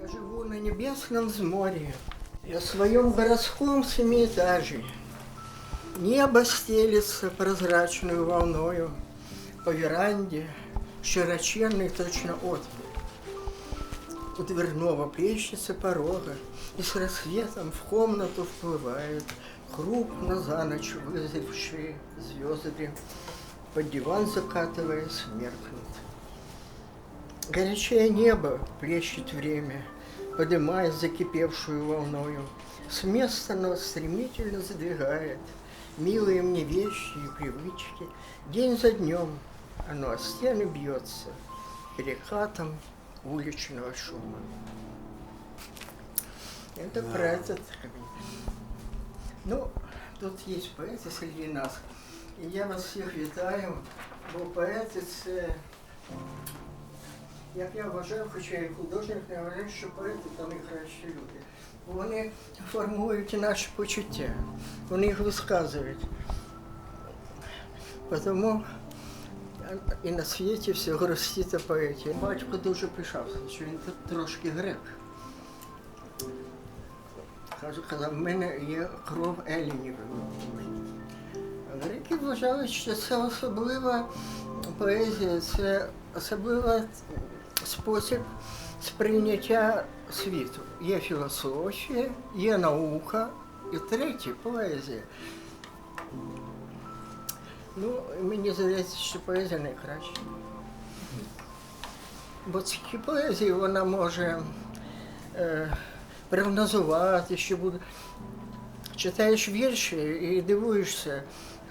Я живу на небесном взморье, и о своем городском семиэтажье. Небо стелится прозрачную волною, по веранде широченный точно ответ. У дверного плещется порога, и с рассветом в комнату вплывают крупно за ночь вызревшие звезды. Под диван закатываясь, меркнут. Горячее небо плещет время, поднимаясь закипевшую волною. С места нас стремительно задвигает милые мне вещи и привычки. День за днем оно о стены бьется перекатом уличного шума. Это про этот камень. Ну, тут есть поети среди нас. І я вас всіх вітаю, бо поети це як я вважаю, хоча і художник, не вважаю, що поети то найкращі люди. Вони формують наші почуття, вони їх висказують. Тому і на світі все грустіте поетів. Батько дуже пишався, що він трошки грек. Казав, в мене є кров елінів. Греки вважали, що це особлива поезія, це особливий спосіб сприйняття світу. Є філософія, є наука і третє поезія. Ну, мені здається, що поезія найкраща. Бо тільки поезія вона може е, прогнозувати, що буде. Читаєш вірші і дивуєшся,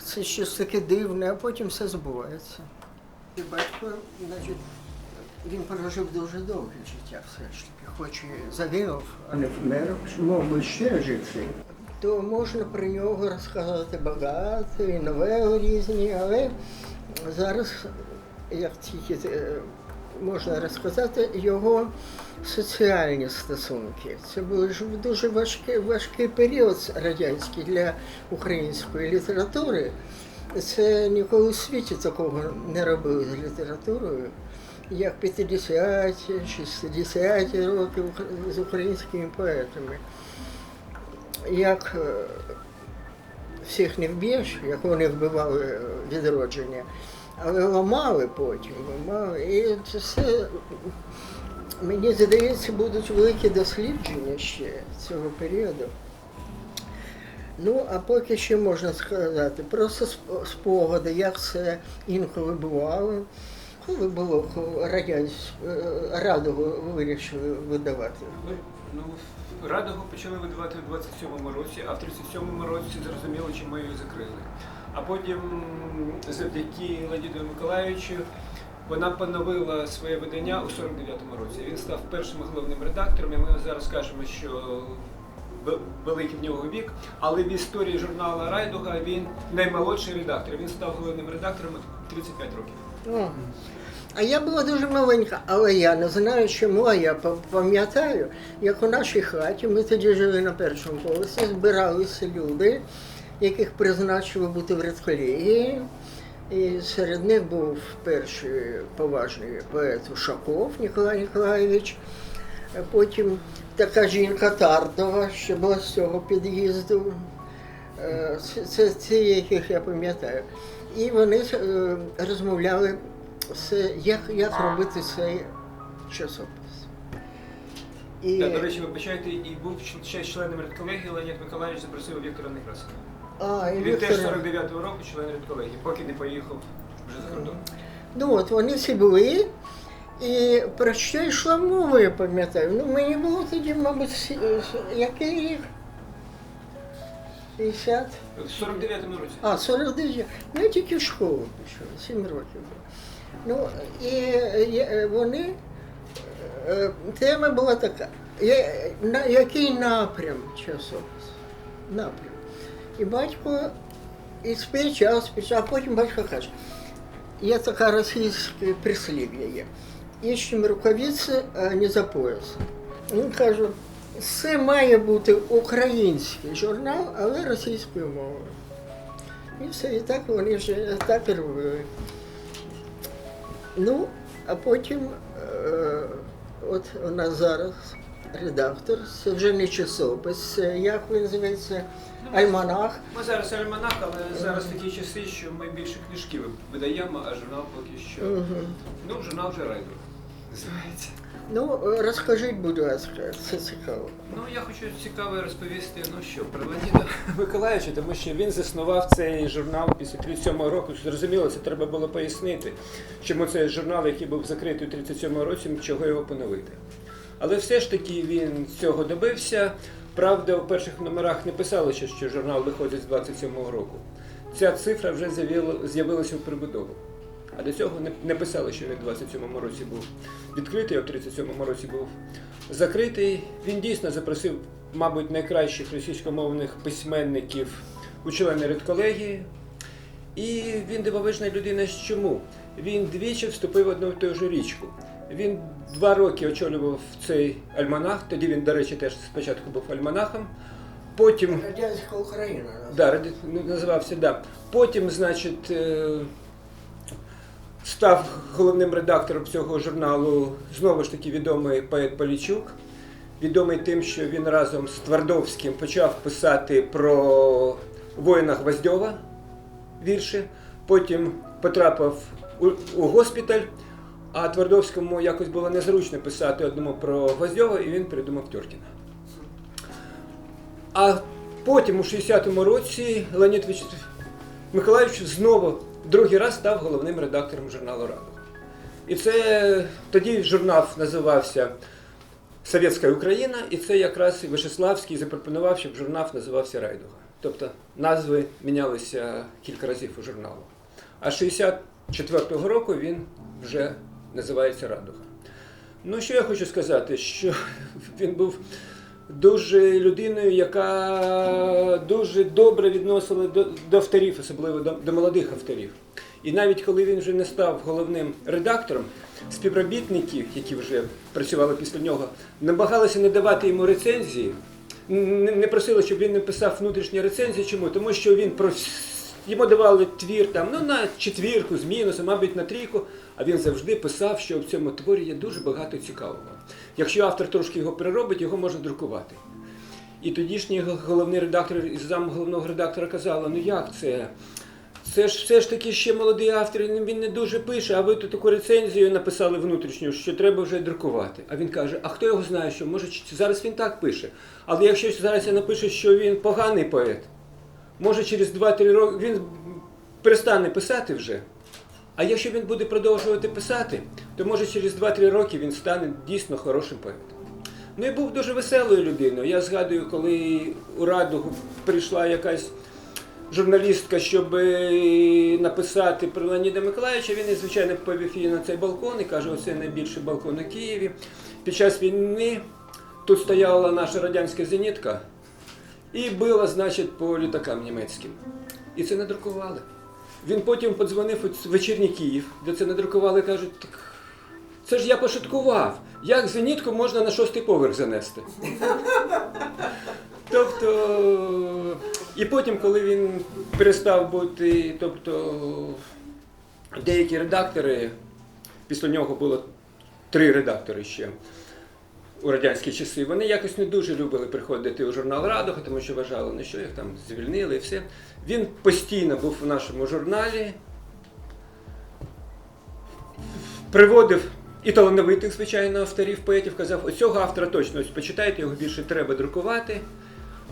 це щось таке дивне, а потім все збувається. І батько, значить, він прожив дуже довге життя все ж таки, хоч і загинув, а не вмер, мов би ще жити. То можна про нього розказати багато, і новели різні, але зараз, як тільки е, можна розказати, його соціальні стосунки. Це був дуже важкий, важкий період радянський для української літератури. Це ніколи у світі такого не робили з літературою, як 50-ті, 60-ті роки з українськими поетами. Як е, всіх не вб'єш, як вони вбивали відродження, але ламали потім, ламали. І це все, мені здається, будуть великі дослідження ще цього періоду. Ну, а поки що можна сказати, просто сп- спогади, як це інколи бувало, коли було радянсь... е, радого вирішили видавати. Ну, Радого почали видавати в 27-му році, а в 37-му році зрозуміло, чому її закрили. А потім, завдяки Леоніду Миколаївичу, вона поновила своє видання у 49-му році. Він став першим головним редактором, і ми зараз кажемо, що великий в нього вік, але в історії журналу Райдуга він наймолодший редактор. Він став головним редактором у 35 років. О. А я була дуже маленька, але я не знаю чому, а я пам- пам'ятаю, як у нашій хаті, ми тоді жили на першому поверсі, збиралися люди, яких призначили бути в редколегії. І серед них був перший поважний поет Ушаков Ніколай Ніколаєвич. Потім така жінка Тардова, що була з цього під'їзду. Е, Це, це яких я пам'ятаю. І вони е, розмовляли, як, як робити цей часопис. І, Та, до речі, вибачайте, і був ще членом редколегії Леонід Миколаївич запросив Віктора Некрасова. а, і Він теж 49-го року член редколегії, поки не поїхав вже за кордон. Ну от вони всі були. І про що йшла мова, я пам'ятаю. Ну, мені було тоді, мабуть, е, який рік? 50? В 49-му році. А, 49. Ну, я тільки в школу пішов, 7 років було. Ну, і е, вони, е, тема була така, на який напрям часопис? Напрям. І батько і сперечав, сперечав, а потім батько каже, є така російське прислів'я є. Іщемо рукавиці, а не за пояс. Він каже, це має бути український журнал, але російською мовою. І все, і так вони вже так і робили. Ну, а потім, е, от у нас зараз редактор. Це вже не часопис. Це, Як він зветься? Альманах. Ми зараз альманах, але зараз такі часи, що ми більше книжки видаємо, а журнал поки що. Мгм. Ну, журнал вже райдер називається. Ну, розкажіть, будь ласка, це цікаво. Ну, я хочу цікаво розповісти, ну що, про Леоніда Миколаївича, тому що він заснував цей журнал після 37-го року. Зрозуміло, це треба було пояснити, чому цей журнал, який був закритий у 37-му році, чого його поновити. Але все ж таки він цього добився. Правда, у перших номерах не писалося, що журнал виходить з 27-го року. Ця цифра вже з'явилася в прибудову. А до цього не, писали, що він в 27-му році був відкритий, а в 37-му році був закритий. Він дійсно запросив, мабуть, найкращих російськомовних письменників у члени редколегії. І він дивовижна людина. Чому? Він двічі вступив в одну і ту ж річку. Він два роки очолював цей альманах, тоді він, до речі, теж спочатку був альманахом. Потім Радянська Україна. Да, ради- називався, да. Потім, значить, е, став головним редактором цього журналу знову ж таки відомий поет Полічук. Відомий тим, що він разом з Твардовським почав писати про воїна Гвоздьова вірші. Потім потрапив у, госпіталь, а Твардовському якось було незручно писати одному про Гвоздьова, і він придумав Тьоркіна. А потім, у 60-му році, Леонід Миколаївич знову другий раз став головним редактором журналу Радуга. І це тоді журнал називався Совєтська Україна, і це якраз Вишеславський запропонував, щоб журнал називався Райдуга. Тобто назви мінялися кілька разів у журналу. А 64-го року він вже називається Радуга. Ну, що я хочу сказати, що він був дуже людиною, яка дуже добре відносила до, до авторів, особливо до, до молодих авторів. І навіть коли він вже не став головним редактором, співробітники, які вже працювали після нього, намагалися не давати йому рецензії, не не просили, щоб він написав внутрішні рецензії. Чому? Тому що він про йому давали твір там, ну, на четвірку з мінусом, мабуть, на трійку, а він завжди писав, що в цьому творі є дуже багато цікавого. Якщо автор трошки його переробить, його можна друкувати. І тодішній головний редактор і зам головного редактора казали, ну як це? Це ж все ж таки ще молодий автор, він не дуже пише, а ви тут таку рецензію написали внутрішню, що треба вже друкувати. А він каже: а хто його знає, що може зараз він так пише. Але якщо зараз я напишу, що він поганий поет, може через 2-3 роки він перестане писати вже. А якщо він буде продовжувати писати, то може через 2-3 роки він стане дійсно хорошим поетом. Ну і був дуже веселою людиною. Я згадую, коли у Радугу прийшла якась журналістка, щоб е, написати про Леоніда Миколаївича, він, звичайно, повів її на цей балкон і каже, оце найбільший балкон у Києві. Під час війни тут стояла наша радянська зенітка і била, значить, по літакам німецьким. І це надрукували. Він потім подзвонив у вечірній Київ, де це надрукували, кажуть, так це ж я пошуткував. Як зенітку можна на шостий поверх занести? Тобто, і потім, коли він перестав бути, тобто деякі редактори, після нього було три редактори ще у радянські часи, вони якось не дуже любили приходити у журнал Радуга, тому що вважали, ну що їх там звільнили і все. Він постійно був у нашому журналі, приводив і талановитих, звичайно, авторів, поетів, казав, оцього автора точно ось почитайте, його більше треба друкувати.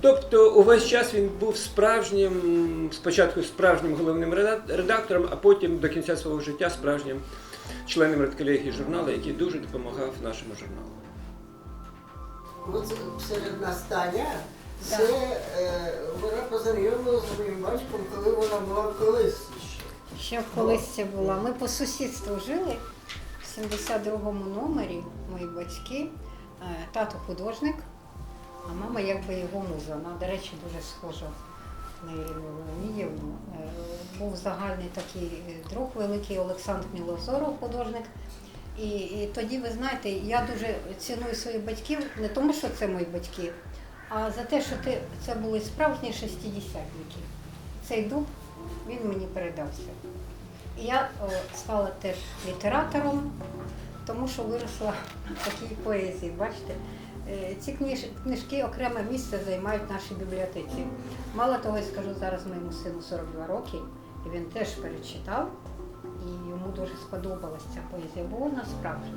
Тобто увесь час він був справжнім, спочатку справжнім головним редактором, а потім до кінця свого життя справжнім членом редколегії журналу, який дуже допомагав нашому журналу. От серед нас Таня, це е, вона познайомилася з моїм батьком, коли вона була колись ще. Ще в колисці була. Ми по сусідству жили в 72-му номері, мої батьки, Е, тато художник, а мама якби його муза. Вона, до речі, дуже схожа на Ірину Леонідівну. Е, Був загальний такий е, друг великий Олександр Мілозоров, художник. І, і тоді, ви знаєте, я дуже ціную своїх батьків, не тому, що це мої батьки, а за те, що ти, це були справжні шестидесятники. Цей дуб, він мені передався. І я о, стала теж літератором, тому що виросла в такій поезії. Бачите, Е, Ці книж, книжки окреме місце займають в нашій бібліотеці. Мало того, я скажу, зараз моєму сину 42 роки, і він теж перечитав, і йому дуже сподобалася ця поезія, бо вона справжня.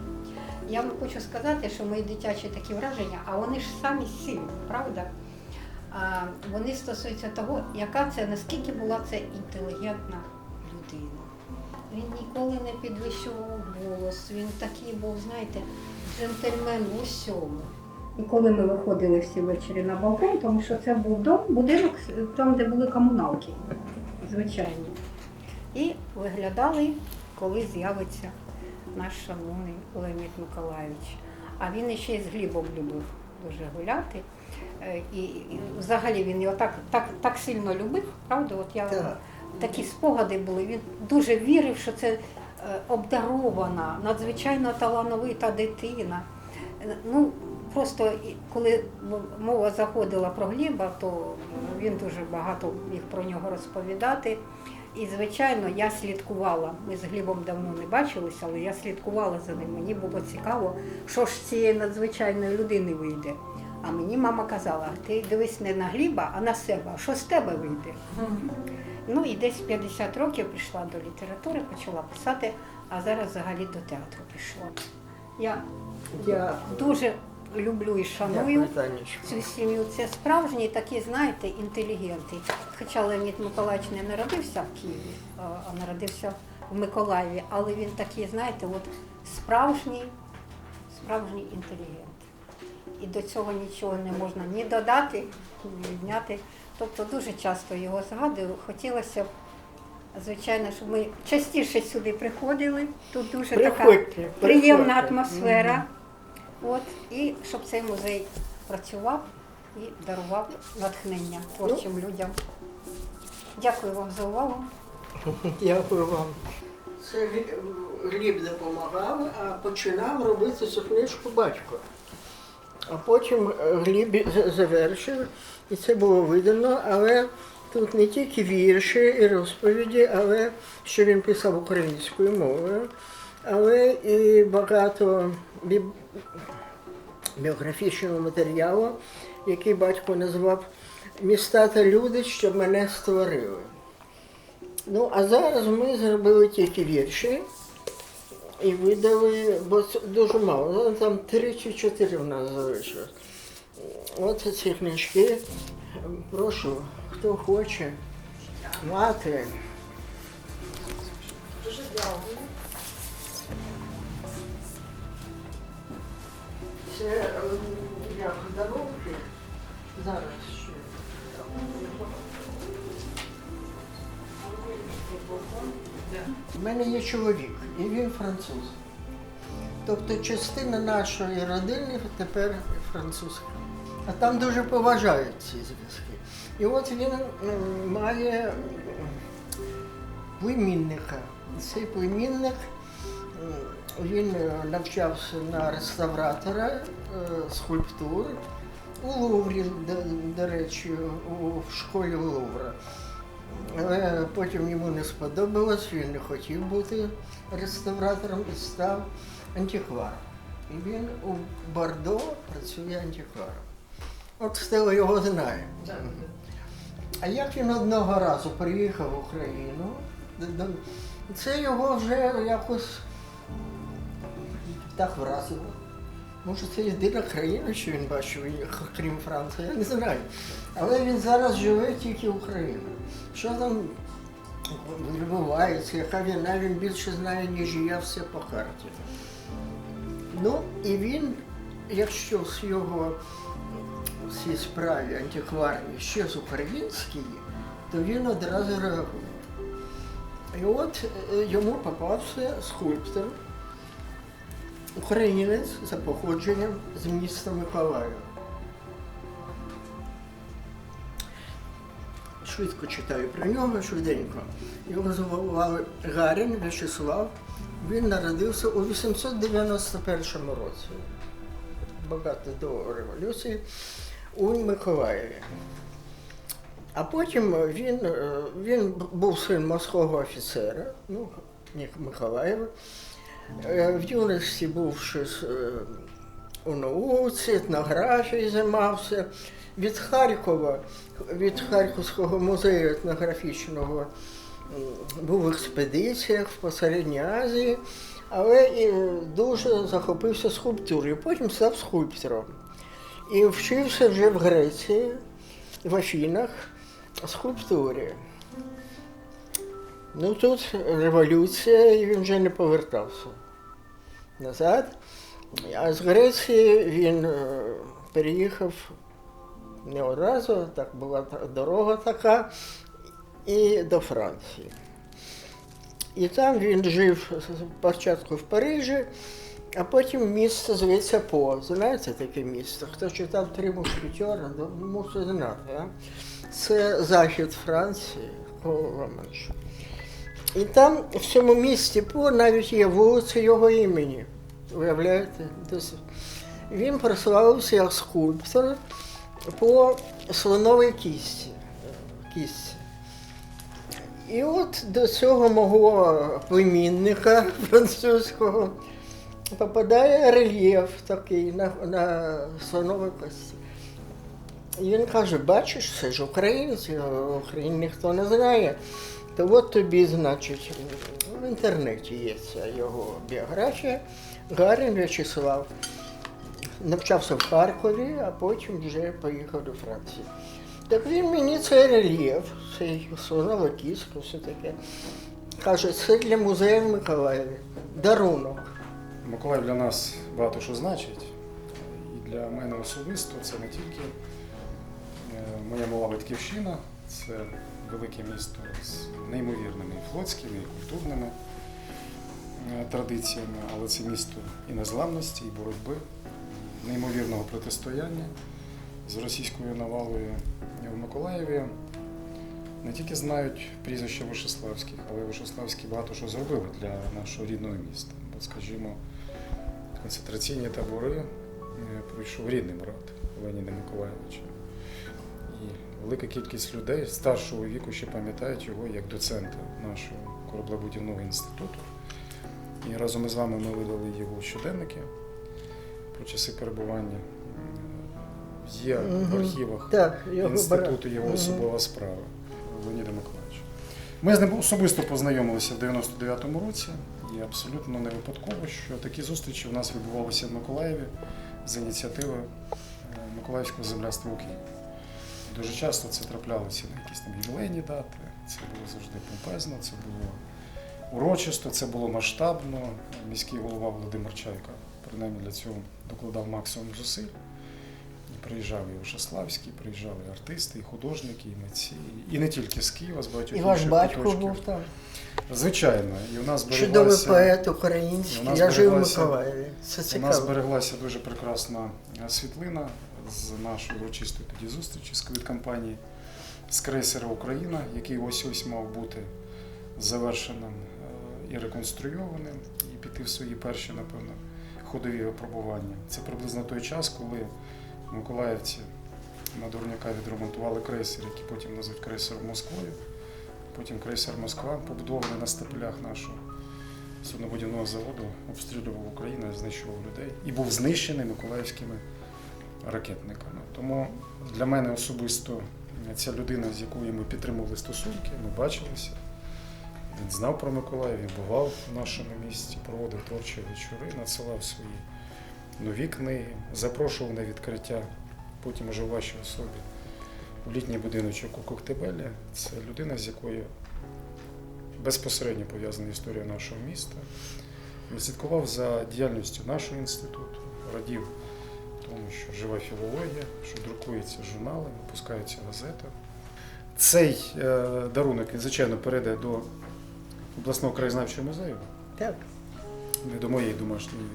Я вам хочу сказати, що мої дитячі такі враження, а вони ж самі сильні, правда? А вони стосуються того, яка це, наскільки була це інтелігентна людина. Він ніколи не підвищував голос, він такий був, знаєте, джентльмен в усьому. І коли ми виходили всі ввечері на балкон, тому що це був дом, будинок там, де були комуналки, звичайно. І виглядали, коли з'явиться наш шановний Леонід Миколайович. А він іще й з Глібом любив дуже гуляти. Е, І, і взагалі він його так, так, так сильно любив, правда? От я Так. такі спогади були. Він дуже вірив, що це е, обдарована, надзвичайно талановита дитина. Е, Ну, просто коли мова заходила про Гліба, то він дуже багато міг про нього розповідати. І, звичайно, я слідкувала. Ми з Глібом давно не бачилися, але я слідкувала за ним. Мені було цікаво, що ж з цієї надзвичайної людини вийде. А мені мама казала, ти дивись не на Гліба, а на себе. Що з тебе вийде? Ну і десь 50 років прийшла до літератури, почала писати, а зараз взагалі до театру пішла. Я Дякую. дуже люблю і шаную Дякую, цю сім'ю. Це справжні такі, знаєте, інтелігенти. Хоча Леонід Миколаївич не народився в Києві, а народився в Миколаєві, але він такий, знаєте, от справжній, справжній інтелігент. І до цього нічого не можна ні додати, ні відняти. Тобто дуже часто його згадую. Хотілося б, звичайно, щоб ми частіше сюди приходили. Тут дуже така Приходьте, приємна приходьте. атмосфера. От, і щоб цей музей працював і дарував натхнення творчим людям. Дякую вам за увагу. Дякую вам. Це Гліб допомагав, а починав робити цю книжку батько. А потім е, Гліб завершив, і це було видано, але тут не тільки вірші і розповіді, але що він писав українською мовою, але і багато бі- біографічного матеріалу, який батько назвав Міста та люди, що мене створили. Ну, а зараз ми зробили тільки вірші і видали, бо дуже мало. Там три чи чотири в нас залишилось. От ці книжки. Прошу, хто хоче мати. Це ем, як здоровки. Зараз ще. У мене є чоловік, і він француз. Тобто частина нашої родини тепер французька. А там дуже поважають ці зв'язки. І от він має племінника. Цей племінник він е, навчався на реставратора е, скульптур у Луврі, до, до речі, у, в школі Лувра. Але потім йому не сподобалось, він не хотів бути реставратором і став антикваром. І він у Бордо працює антикваром. От Стелла його знає. А як він одного разу приїхав в Україну, це його вже якось так вразило. Може, це єдина країна, що він бачив, крім Франції, я не знаю. Але він зараз живе тільки в Україні. Що там відбувається, яка війна, він більше знає, ніж я все по карті. Ну, і він, якщо з його в цій справі антикварній ще з української, то він одразу реагує. І от е, йому попався скульптор, українець за походженням з міста Миколаєва. Швидко читаю про нього, швиденько. Його звали Гарін В'ячеслав. Він народився у 891 році, багато до революції, у Миколаєві. А потім він, е, він був син морського офіцера, ну, Миколаєва. Е, В юності був ще е, у науці, етнографії займався. Від Харкова, від Харківського музею етнографічного був в експедиціях в Посередній Азії, але і дуже захопився скульптурою. Потім став скульптором. І вчився вже в Греції, в Афінах, скульптурі. Ну тут революція, і він вже не повертався назад. А з Греції він е, переїхав не одразу, так була дорога така, і до Франції. І там він жив спочатку в Парижі, а потім місто зветься По. Знаєте таке місто? Хто читав три мушкетера, то мусить знати. А? Це захід Франції, Ла-Манш. І там в цьому місті По навіть є вулиця його імені. Уявляєте? Він прославився як скульптор по слоновій кісті. кісті. І от до цього мого племінника французького попадає рельєф такий на, на слоновій кості. І він каже, бачиш, це ж українці, а Україні ніхто не знає. То от тобі, значить, в інтернеті є ця його біографія. Гарін В'ячеслав. Навчався в Харкові, а потім вже поїхав до Франції. Так він мені цей рельєф, цей слонова кіска, все таке. Каже, це для музею в Миколаєві. Дарунок. Миколаїв для нас багато що значить. І для мене особисто це не тільки е, моя мала батьківщина, це велике місто з неймовірними і флотськими, і культурними е, традиціями, але це місто і незламності, і боротьби, неймовірного протистояння з російською навалою в Миколаєві. Не тільки знають прізвище Вишеславських, але Вишеславські багато що зробили для нашого рідного міста. Бо, скажімо, концентраційні табори е, пройшов рідний брат Леніна Миколаєвича. Велика кількість людей старшого віку ще пам'ятають його як доцента нашого кораблебудівного інституту. І разом із вами ми видали його щоденники про часи перебування. М, Є в архівах Так, його інституту його особова справа Леоніда Миколаївича. Ми з ним особисто познайомилися в 99-му році, і абсолютно не випадково, що такі зустрічі у нас відбувалися в Миколаєві з ініціативи е, Миколаївського земляства у Києві. Дуже часто це траплялося на якісь там ювілейні дати, це було завжди помпезно, це було урочисто, це було масштабно. Міський голова Володимир Чайка принаймні для цього докладав максимум зусиль. І приїжджав і Вишеславський, приїжджали і артисти, і художники, і митці, і не тільки з Києва, з багатьох І ваш інших батько куточків. був там. Звичайно, і у нас Чудовий поет український. у нас Я жив у Миколаєві. Це у нас цікаво. збереглася дуже прекрасна е, світлина з нашої урочистої тоді зустрічі з квіткомпанії з крейсера Україна, який ось ось мав бути завершеним е, і реконструйованим, і піти в свої перші, напевно, ходові випробування. Це приблизно той час, коли миколаївці на Дурняка відремонтували крейсер, який потім назвуть крейсером Москвою. Потім крейсер Москва, побудований на стапелях нашого суднобудівного заводу, обстрілював Україну, знищував людей і був знищений миколаївськими ракетниками. Тому для мене особисто ця людина, з якою ми підтримували стосунки, ми бачилися. Він знав про Миколаїв, він бував в нашому місті, проводив творчі вечори, надсилав свої нові книги, запрошував на відкриття, потім уже в вашій особі у літній будиночок у Коктебелі. Це людина, з якою безпосередньо пов'язана історія нашого міста. Він слідкував за діяльністю нашого інституту, радів тому, що жива філологія, що друкуються журнали, випускаються газети. Цей е, дарунок, звичайно, перейде до обласного краєзнавчого музею, Так. не до моєї домашньої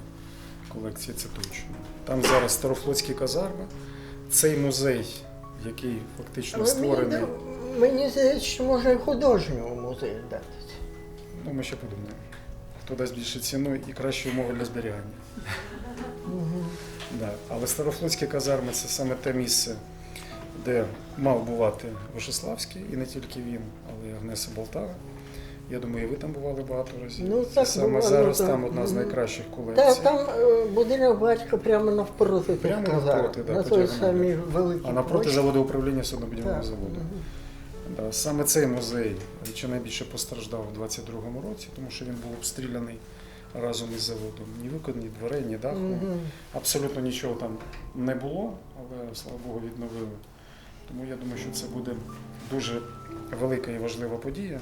колекції, це точно. Там зараз старофлотські казарми. Цей музей, який фактично Але створений. мені здається, що можна і художньому музею дати. Ну, ми ще подумаємо. Хто дасть більше ціну і кращі умови для зберігання. Да. Але Старофлотські казарми це саме те місце, де мав бувати Вишеславський, і не тільки він, але й Агнеса Болтава. Я думаю, і ви там бували багато разів. Ну, так, саме бувало, зараз так. там одна з найкращих колекцій. там е, будинок батька прямо навпроти Прямо навпроти, да, на той самій великій А напроти площі. заводу управління суднобудівного заводу. мгм. Да, саме цей музей чи найбільше постраждав у 22-му році, тому що він був обстріляний разом із заводом. Ні вікон, ні дверей, ні даху. Угу. Абсолютно нічого там не було, але слава Богу, відновили. Тому я думаю, що це буде дуже велика і важлива подія.